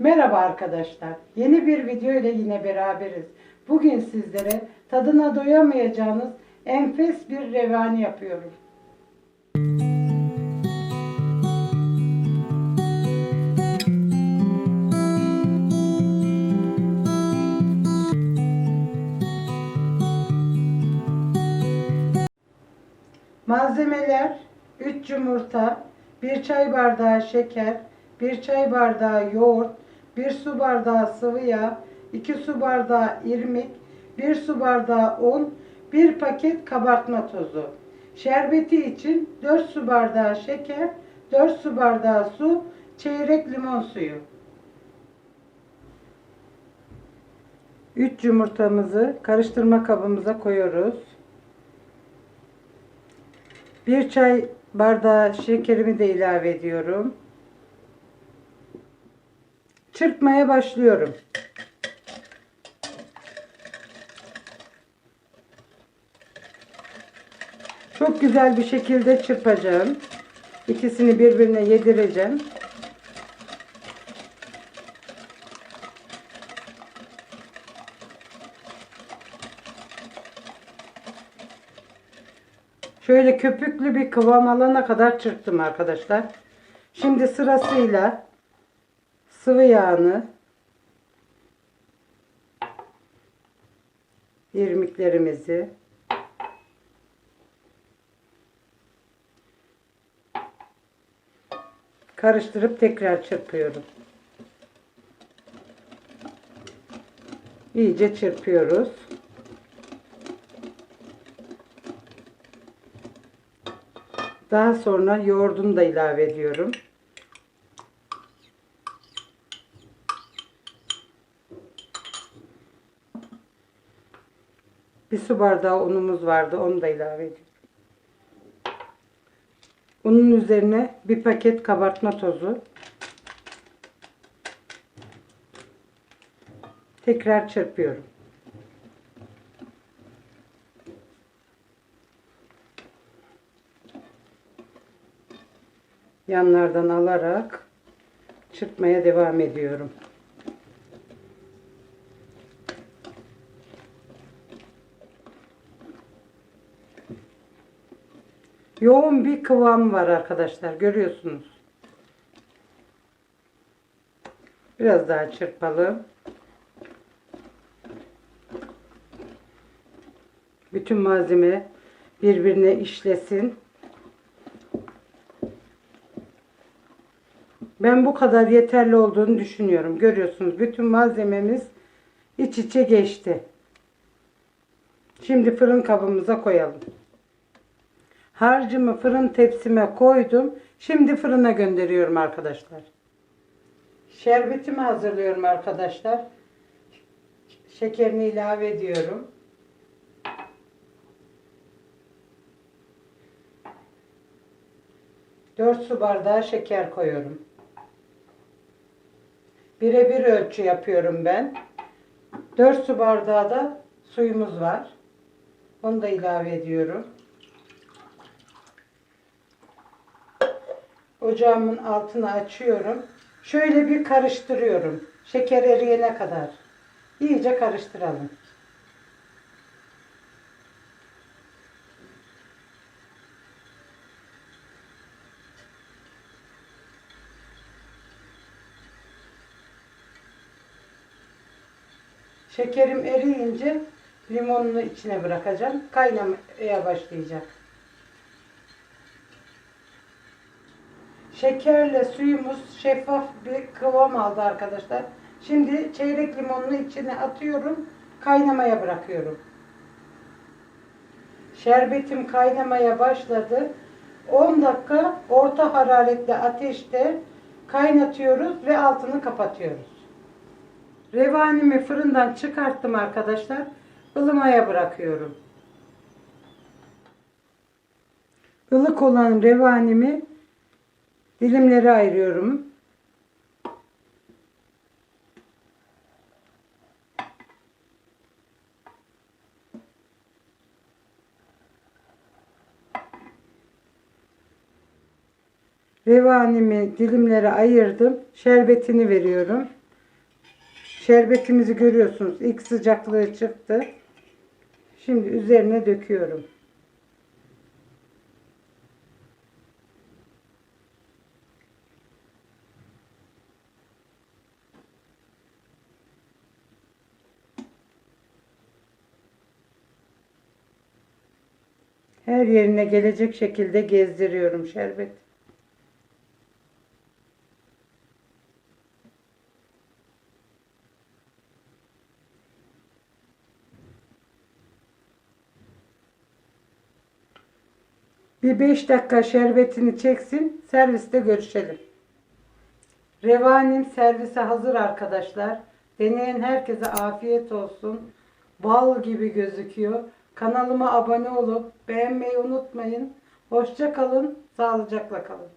Merhaba arkadaşlar. Yeni bir video ile yine beraberiz. Bugün sizlere tadına doyamayacağınız enfes bir revani yapıyorum. Malzemeler 3 yumurta, 1 çay bardağı şeker, 1 çay bardağı yoğurt, 1 su bardağı sıvı yağ, 2 su bardağı irmik, 1 su bardağı un, 1 paket kabartma tozu. Şerbeti için 4 su bardağı şeker, 4 su bardağı su, çeyrek limon suyu. 3 yumurtamızı karıştırma kabımıza koyuyoruz. Bir çay bardağı şekerimi de ilave ediyorum. Çırpmaya başlıyorum. Çok güzel bir şekilde çırpacağım. İkisini birbirine yedireceğim. Şöyle köpüklü bir kıvam alana kadar çırptım arkadaşlar. Şimdi sırasıyla sıvı yağını irmiklerimizi karıştırıp tekrar çırpıyorum. İyice çırpıyoruz. Daha sonra yoğurdunu da ilave ediyorum. Bir su bardağı unumuz vardı. Onu da ilave ediyorum. Unun üzerine bir paket kabartma tozu. Tekrar çırpıyorum. yanlardan alarak çırpmaya devam ediyorum. Yoğun bir kıvam var arkadaşlar. Görüyorsunuz. Biraz daha çırpalım. Bütün malzeme birbirine işlesin. Ben bu kadar yeterli olduğunu düşünüyorum. Görüyorsunuz bütün malzememiz iç içe geçti. Şimdi fırın kabımıza koyalım. Harcımı fırın tepsime koydum. Şimdi fırına gönderiyorum arkadaşlar. Şerbetimi hazırlıyorum arkadaşlar. Şekerini ilave ediyorum. Dört su bardağı şeker koyuyorum. Birebir ölçü yapıyorum ben. 4 su bardağı da suyumuz var. Onu da ilave ediyorum. Ocağımın altını açıyorum. Şöyle bir karıştırıyorum. Şeker eriyene kadar. İyice karıştıralım. Şekerim eriyince limonunu içine bırakacağım. Kaynamaya başlayacak. Şekerle suyumuz şeffaf bir kıvam aldı arkadaşlar. Şimdi çeyrek limonunu içine atıyorum. Kaynamaya bırakıyorum. Şerbetim kaynamaya başladı. 10 dakika orta hararetli ateşte kaynatıyoruz ve altını kapatıyoruz. Revanimi fırından çıkarttım arkadaşlar. ılımaya bırakıyorum. Ilık olan revanimi dilimlere ayırıyorum. Revanimi dilimlere ayırdım. Şerbetini veriyorum. Şerbetimizi görüyorsunuz. İlk sıcaklığı çıktı. Şimdi üzerine döküyorum. Her yerine gelecek şekilde gezdiriyorum şerbet. Bir 5 dakika şerbetini çeksin. Serviste görüşelim. Revanim servise hazır arkadaşlar. Deneyen herkese afiyet olsun. Bal gibi gözüküyor. Kanalıma abone olup beğenmeyi unutmayın. Hoşça kalın, sağlıcakla kalın.